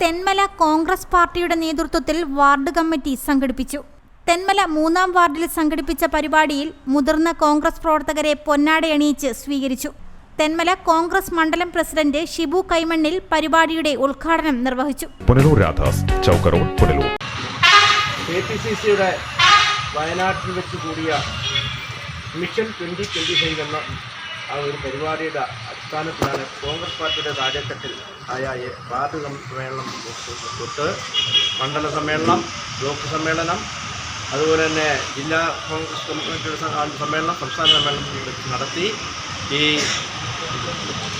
തെന്മല കോൺഗ്രസ് പാർട്ടിയുടെ നേതൃത്വത്തിൽ ward committee സംഘടിപ്പിച്ചു. തെന്മല മൂന്നാം വാർഡിൽ സംഘടിപ്പിച്ച പരിപാടിയിൽ മുതിർന്ന കോൺഗ്രസ് പ്രവർത്തകരെ പൊന്നാടയണിയിച്ച് സ്വീകരിച്ചു. തെന്മല കോൺഗ്രസ് മണ്ഡലം പ്രസിഡന്റ് ഷിബു കൈമണ്ണിൽ പരിപാടിയുടെ ഉദ്ഘാടനം നിർവഹിച്ചു. Punalur Radhas Chowk road Punalur. K P C സിയുടെ വയനാട്ടിൽ വെച്ച് കൂടിയ മിഷൻ ട്വന്റി ട്വന്റി ഫൈവ് എന്ന ആ ഒരു പരിപാടിയുടെ അടിസ്ഥാനത്തിലാണ് കോൺഗ്രസ് പാർട്ടിയുടെ താഴെത്തട്ടിൽ ആയ വാർഡ് സമ്മേളനം തൊട്ട് മണ്ഡല സമ്മേളനം ബ്ലോക്ക് സമ്മേളനം അതുപോലെ തന്നെ ജില്ലാ കോൺഗ്രസ് കമ്മിറ്റിയുടെ സമ്മേളനം സംസ്ഥാന സമ്മേളനം നടത്തി. ഈ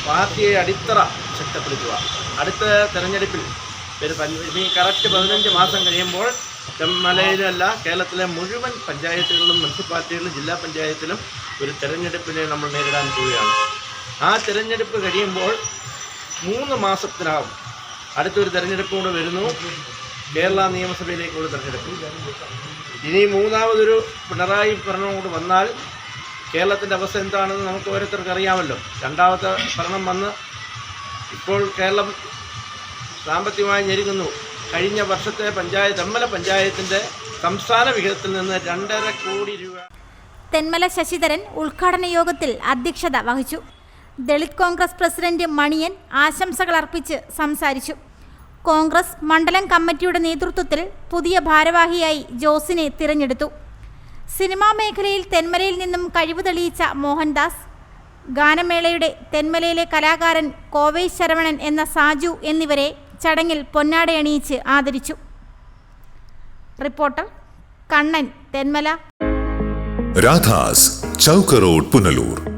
പാർട്ടിയെ അടിത്തറ ശക്തിപ്പെടുത്തുക. അടുത്ത തെരഞ്ഞെടുപ്പിൽ ഇനി കറക്റ്റ് പതിനഞ്ച് മാസം കഴിയുമ്പോൾ തെന്മലയിലല്ല കേരളത്തിലെ മുഴുവൻ പഞ്ചായത്തുകളിലും മുനിസിപ്പാലിറ്റികളിലും ജില്ലാ പഞ്ചായത്തിലും ഒരു തെരഞ്ഞെടുപ്പിനെ നമ്മൾ നേരിടാൻ പോവുകയാണ്. ആ തിരഞ്ഞെടുപ്പ് കഴിയുമ്പോൾ മൂന്ന് മാസത്തിനകം അടുത്തൊരു തിരഞ്ഞെടുപ്പ് കൂടെ വരുന്നു. കേരള നിയമസഭയിലേക്കുള്ള തിരഞ്ഞെടുപ്പ്. ഇനി മൂന്നാമതൊരു പിണറായി ഭരണം കൂടെ വന്നാൽ കേരളത്തിന്റെ അവസ്ഥ എന്താണെന്ന് നമുക്ക് ഓരോരുത്തർക്ക് അറിയാമല്ലോ. രണ്ടാമത്തെ ഭരണം വന്ന് ഇപ്പോൾ കേരളം സാമ്പത്തികമായി ഞെരുങ്ങുന്നു. കഴിഞ്ഞ വർഷത്തെ പഞ്ചായത്ത് തെമ്മല പഞ്ചായത്തിന്റെ സംസ്ഥാന വിഹിതത്തിൽ നിന്ന് രണ്ടര കോടി രൂപ തെന്മല ശശിധരൻ ഉദ്ഘാടന യോഗത്തിൽ അധ്യക്ഷത വഹിച്ചു. ദളിത് കോൺഗ്രസ് പ്രസിഡന്റ് മണിയൻ ആശംസകൾ അർപ്പിച്ച് സംസാരിച്ചു. കോൺഗ്രസ് മണ്ഡലം കമ്മിറ്റിയുടെ നേതൃത്വത്തിൽ പുതിയ ഭാരവാഹിയായി ജോസിനെ തിരഞ്ഞെടുത്തു. സിനിമാ മേഖലയിൽ തെന്മലയിൽ നിന്നും കഴിവ് തെളിയിച്ച മോഹൻദാസ് ഗാനമേളയുടെ തെന്മലയിലെ കലാകാരൻ കോവൈ ശരവണൻ എന്ന സാജു എന്നിവരെ ചടങ്ങിൽ പൊന്നാടയണിയിച്ച് ആദരിച്ചു. റിപ്പോർട്ടർ കണ്ണൻ തെന്മല. രാധാസ് ചൗക്ക് റോഡ് പുനലൂർ.